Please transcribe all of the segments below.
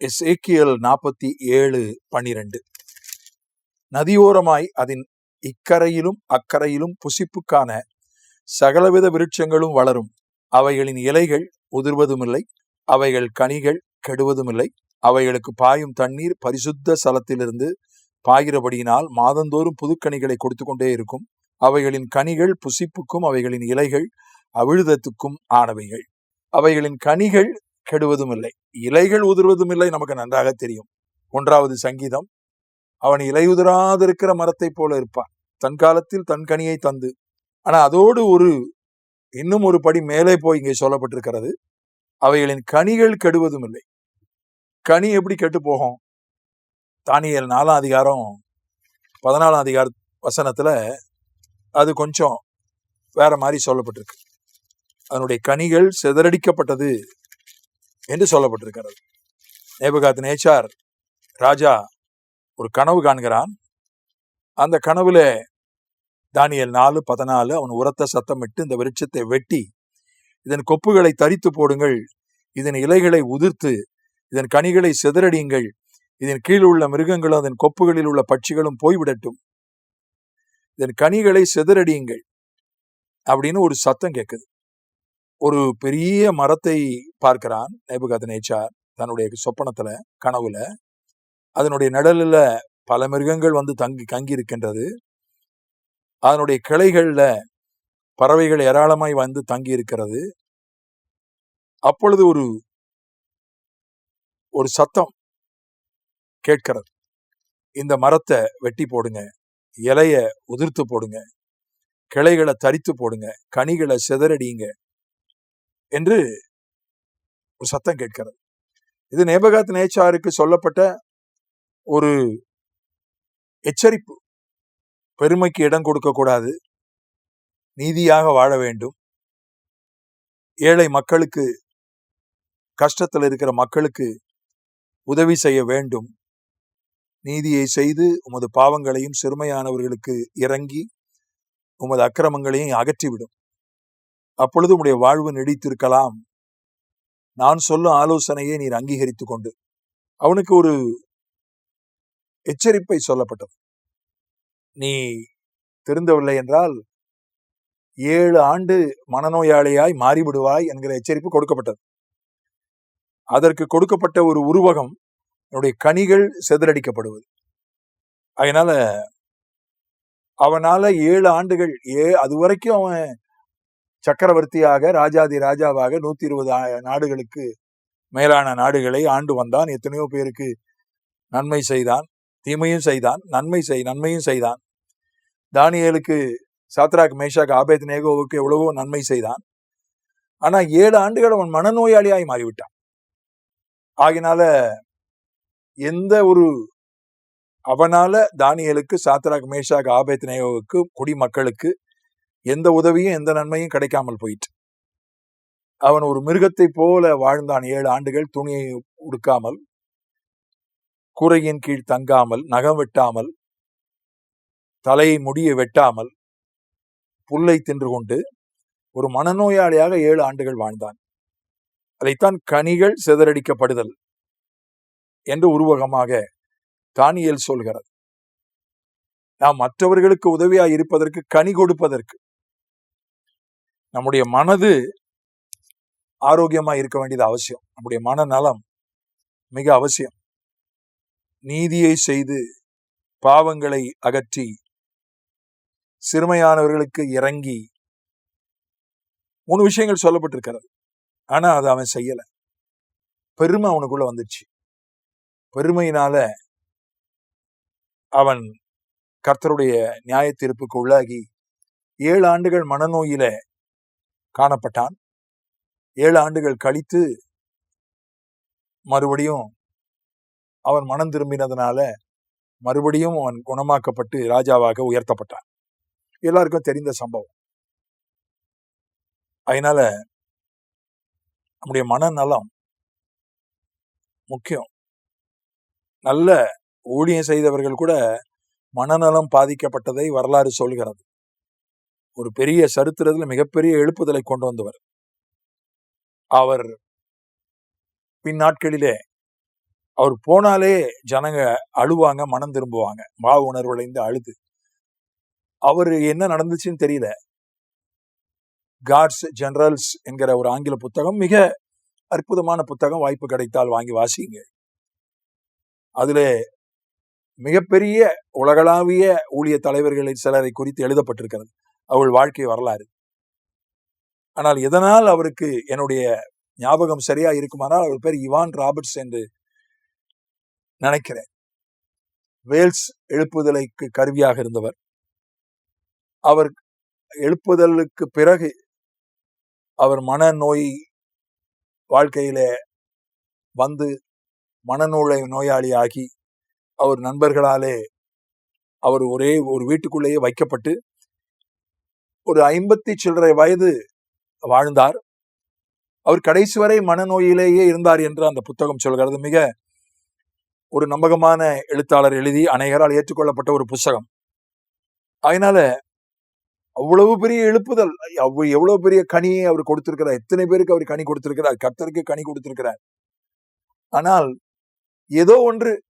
எசேக்கியல் நாற்பத்தி ஏழு பனிரெண்டு. நதியோரமாய் அதன் இக்கரையிலும் அக்கரையிலும் புசிப்புக்கான சகலவித விருட்சங்களும் வளரும். அவைகளின் இலைகள் உதிர்வதுமில்லை அவைகள் கனிகள் கெடுவதுமில்லை அவைகளுக்கு பாயும் தண்ணீர் பரிசுத்த சலத்திலிருந்து பாயிறபடியினால் மாதந்தோறும் புதுக்கனிகளை கொடுத்து கொண்டே இருக்கும். அவைகளின் கனிகள் புசிப்புக்கும் அவைகளின் இலைகள் அவிழுதத்துக்கும் ஆனவைகள். அவைகளின் கனிகள் கெடுவதும் இல்லை. இலைகள் உதிர்வதும் இல்லை நமக்கு நன்றாக தெரியும். ஒன்றாவது சங்கீதம். அவன் இலை உதிராதிருக்கிற மரத்தைப் போல இருப்பான். தன் காலத்தில் தன் கனியை தந்து. ஆனா அதோடு ஒரு இன்னும் ஒரு படி மேலே போய் இங்கே சொல்லப்பட்டிருக்கிறது. அவைகளின் கனிகள் கெடுவதும் இல்லை. கனி எப்படி கெட்டு போகும்? தானியல் நாலாம் அதிகாரம் பதினாலாம் அதிகார வசனத்துல அது கொஞ்சம் வேற மாதிரி சொல்லப்பட்டிருக்கு. அதனுடைய கனிகள் சிதறடிக்கப்பட்டது. என்று சொல்லப்பட்டிருக்கிறது. நேபுகாத் நேச்சார் ராஜா ஒரு கனவு காண்கிறான். அந்த கனவுல தானியல் நாலு பதினாலு அவன் உரத்த சத்தமிட்டு இந்த விருட்சத்தை வெட்டி இதன் கொப்புகளை தரித்து போடுங்கள் இதன் இலைகளை உதிர்த்து இதன் கனிகளை சிதறடியுங்கள் இதன் கீழ் உள்ள மிருகங்களும் அதன் கொப்புகளில் உள்ள பட்சிகளும் போய்விடட்டும். இதன் கனிகளை சிதறடியுங்கள் அப்படின்னு ஒரு சத்தம் கேட்குது. ஒரு பெரிய மரத்தை பார்க்கிறான் நேபுகாத நேச்சார் தன்னுடைய சொப்பனத்துல கனவுல. அதனுடைய நிழலில் பல மிருகங்கள் வந்து தங்கி தங்கி இருக்கின்றது அதனுடைய கிளைகள்ல பறவைகள் ஏராளமாய் வந்து தங்கி இருக்கிறது அப்பொழுது ஒரு ஒரு சத்தம் கேட்கிறது. இந்த மரத்தை வெட்டி போடுங்க இலைய உதிர்த்து போடுங்க கிளைகளை தரித்து போடுங்க கனிகளை சிதறடிங்க என்று ஒரு சத்தம் கேட்கிறது. இது நேபகாத் நேச்சாருக்கு சொல்லப்பட்ட ஒரு எச்சரிப்பு. பெருமைக்கு இடம் கொடுக்கக்கூடாது நீதியாக வாழ வேண்டும். ஏழை மக்களுக்கு கஷ்டத்தில் இருக்கிற மக்களுக்கு உதவி செய்ய வேண்டும். நீதியை செய்து உமது பாவங்களையும் சிறுமையானவர்களுக்கு இறங்கி உமது அக்கிரமங்களையும் அகற்றிவிடும். அப்பொழுது உடைய வாழ்வு நீடித்திருக்கலாம். நான் சொல்லும் ஆலோசனையை நீர் அங்கீகரித்துக் கொண்டு அவனுக்கு ஒரு எச்சரிப்பை சொல்லப்பட்டது. நீ திருந்தவில்லை என்றால் ஏழு ஆண்டு மனநோயாளியாய் மாறிவிடுவாய் என்கிற எச்சரிப்பு கொடுக்கப்பட்டது. அதற்கு கொடுக்கப்பட்ட ஒரு உருவகம் என்னுடைய கனிகள் செதறடிக்கப்படுவது. அதனால அவனால ஏழு ஆண்டுகள் ஏ அது வரைக்கும் அவன் சக்கரவர்த்தியாக ராஜாதி ராஜாவாக நூத்தி இருபது நாடுகளுக்கு மேலான நாடுகளை ஆண்டு வந்தான். எத்தனையோ பேருக்கு நன்மை செய்தான் தீமையும் செய்தான் நன்மை செய் நன்மையும் செய்தான். தானியலுக்கு சாத்ராக் மேஷாக் ஆபேத் நேகோவுக்கு எவ்வளவோ நன்மை செய்தான். ஆனா ஏழு ஆண்டுகள் அவன் மனநோயாளியாய் மாறிவிட்டான். ஆகினால எந்த ஒரு அவனால தானியலுக்கு சாத்ராக் மேஷாக் ஆபேத் நேகோவுக்கு குடிமக்களுக்கு எந்த உதவியும் எந்த நன்மையும் கிடைக்காமல் போயிட்டு அவன் ஒரு மிருகத்தை போல வாழ்ந்தான் ஏழு ஆண்டுகள் துணியை உடுக்காமல் கூரையின் கீழ் தங்காமல் நகம் வெட்டாமல் தலையை முடிய வெட்டாமல் புல்லை தின்று கொண்டு ஒரு மனநோயாளியாக ஏழு ஆண்டுகள் வாழ்ந்தான். அதைத்தான் கனிகள் சிதறடிக்கப்படுதல் என்று உருவகமாக தானியல் சொல்கிறது. நாம் மற்றவர்களுக்கு உதவியாக இருப்பதற்கு கனி கொடுப்பதற்கு நம்முடைய மனது ஆரோக்கியமா இருக்க வேண்டியது அவசியம். நம்முடைய மனநலம் மிக அவசியம். நீதியை செய்து பாவங்களை அகற்றி சிறுமையானவர்களுக்கு இறங்கி மூணு விஷயங்கள் சொல்லப்பட்டிருக்கிறது. ஆனா அதை அவன் செய்யல. பெருமை அவனுக்குள்ள வந்துச்சு பெருமையினால அவன் கர்த்தருடைய நியாய தீர்ப்புக்கு உள்ளாகி ஏழு ஆண்டுகள் மனநோயில காணப்பட்டான். ஏழு ஆண்டுகள் கழித்து மறுபடியும் அவன் மனம் திரும்பினதுனால மறுபடியும் அவன் குணமாக்கப்பட்டு ராஜாவாக உயர்த்தப்பட்டான். எல்லாருக்கும் தெரிந்த சம்பவம். அதனால நம்முடைய மனநலம் முக்கியம். நல்ல ஊழியம் செய்தவர்கள் கூட மனநலம் பாதிக்கப்பட்டதை வரலாறு சொல்கிறது. ஒரு பெரிய சரித்திரத்துல மிகப்பெரிய எழுப்புதலை கொண்டு வந்தவர். அவர் பின் நாட்களிலே அவர் போனாலே ஜனங்க அழுவாங்க மனம் திரும்புவாங்க. மாவு உணர்வடைந்து அழுது. அவர் என்ன நடந்துச்சுன்னு தெரியல. காட்ஸ் ஜெனரல்ஸ் என்கிற ஒரு ஆங்கில புத்தகம் மிக அற்புதமான புத்தகம் வாய்ப்பு கிடைத்தால் வாங்கி வாசிங்க அதுல மிகப்பெரிய உலகளாவிய ஊழிய தலைவர்களின் சிலரை குறித்து எழுதப்பட்டிருக்கிறது. அவள் வாழ்க்கை வரலாறு. ஆனால் எதனால் அவருக்கு என்னுடைய ஞாபகம் சரியா இருக்குமானால் அவர் பேர் இவான் ராபர்ட்ஸ் என்று நினைக்கிறேன். வேல்ஸ் எழுப்புதலைக்கு கருவியாக இருந்தவர். அவர் எழுப்புதலுக்கு பிறகு அவர் மனநோய் வாழ்க்கையில வந்து மனநூலை நோயாளி ஆகி அவர் நண்பர்களாலே அவர் ஒரே ஒரு வீட்டுக்குள்ளேயே வைக்கப்பட்டு ஒரு ஐம்பத்தி சில்லறை வயது வாழ்ந்தார். அவர் கடைசி வரை மனநோயிலேயே இருந்தார் என்று அந்த புத்தகம் சொல்கிறது. மிக ஒரு நம்பகமான எழுத்தாளர் எழுதி அநேகரால் ஏற்றுக்கொள்ளப்பட்ட ஒரு புஸ்தகம். அதனால அவ்வளவு பெரிய எழுப்புதல் அவ்வ- எவ்வளவு பெரிய கனியை அவர் கொடுத்திருக்கிறார். எத்தனை பேருக்கு அவர் கனி கொடுத்திருக்கிறார்? கர்த்தருக்கு கனி கொடுத்திருக்கிறார். ஆனால் ஏதோ ஒன்று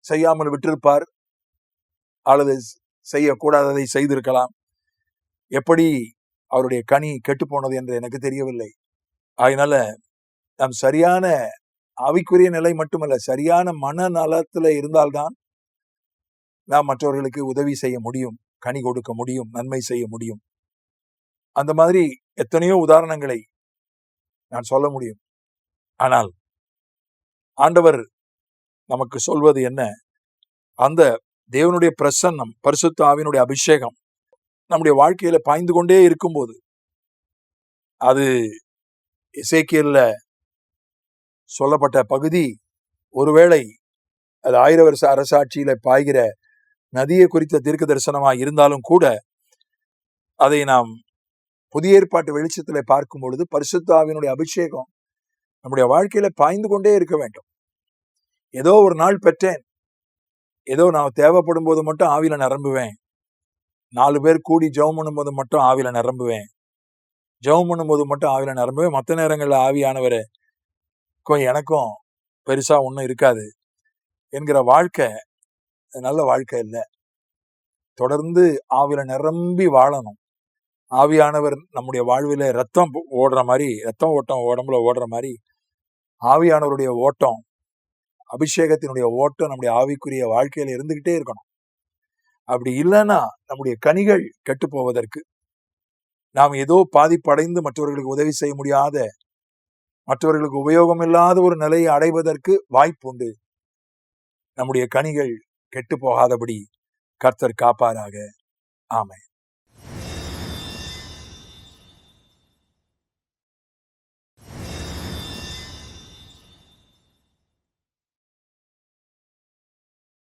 செய்யாமல் விட்டிருப்பார் அல்லது செய்யக்கூடாததை செய்திருக்கலாம். எப்படி அவருடைய கனி கெட்டு போனது என்று எனக்கு தெரியவில்லை. அதனால நாம் சரியான ஆவிக்குரிய நிலை மட்டுமல்ல சரியான மனநலத்தில் இருந்தால்தான் நாம் மற்றவர்களுக்கு உதவி செய்ய முடியும் கனி கொடுக்க முடியும் நன்மை செய்ய முடியும். அந்த மாதிரி எத்தனையோ உதாரணங்களை நான் சொல்ல முடியும். ஆனால் ஆண்டவர் நமக்கு சொல்வது என்ன? அந்த தேவனுடைய பிரசன்னம் பரிசுத்த ஆவினுடைய அபிஷேகம் நம்முடைய வாழ்க்கையில பாய்ந்து கொண்டே இருக்கும்போது அது இசைக்கியல்ல சொல்லப்பட்ட பகுதி. ஒருவேளை அது ஆயிர வருஷ அரசாட்சியில பாய்கிற நதியை குறித்த தீர்க்க தரிசனமா இருந்தாலும் கூட அதை நாம் புதிய ஏற்பாட்டு வெளிச்சத்துல பார்க்கும் பொழுது பரிசுத்தாவினுடைய அபிஷேகம் நம்முடைய வாழ்க்கையில பாய்ந்து கொண்டே இருக்க வேண்டும். ஏதோ ஒரு நாள் பெற்றேன். ஏதோ நான் தேவைப்படும் போது மட்டும் ஆவியில நிரம்புவேன். நாலு பேர் கூடி ஜெபம் பண்ணும்போது மட்டும் ஆவியில் நிரம்புவேன். ஜெபம் பண்ணும்போது மட்டும் ஆவியில் நிரம்புவேன். மற்ற நேரங்களில் ஆவியானவர் எனக்கும் பெருசாக ஒன்றும் இருக்காது. என்கிற வாழ்க்கை நல்ல வாழ்க்கை இல்லை. தொடர்ந்து ஆவியில் நிரம்பி வாழணும். ஆவியானவர் நம்முடைய வாழ்வில் ரத்தம் ஓடுற மாதிரி ரத்தம் ஓட்டம் உடம்புல ஓடுற மாதிரி ஆவியானவருடைய ஓட்டம் அபிஷேகத்தினுடைய ஓட்டம் நம்முடைய ஆவிக்குரிய வாழ்க்கையில் இருந்துக்கிட்டே இருக்கணும். அப்படி இல்லைன்னா நம்முடைய கனிகள் கெட்டு போவதற்கு நாம் ஏதோ பாதிப்படைந்து மற்றவர்களுக்கு உதவி செய்ய முடியாத மற்றவர்களுக்கு உபயோகம் இல்லாத ஒரு நிலையை அடைவதற்கு வாய்ப்புண்டு நம்முடைய கனிகள் கெட்டு போகாதபடி கர்த்தர் காப்பாராக. ஆமை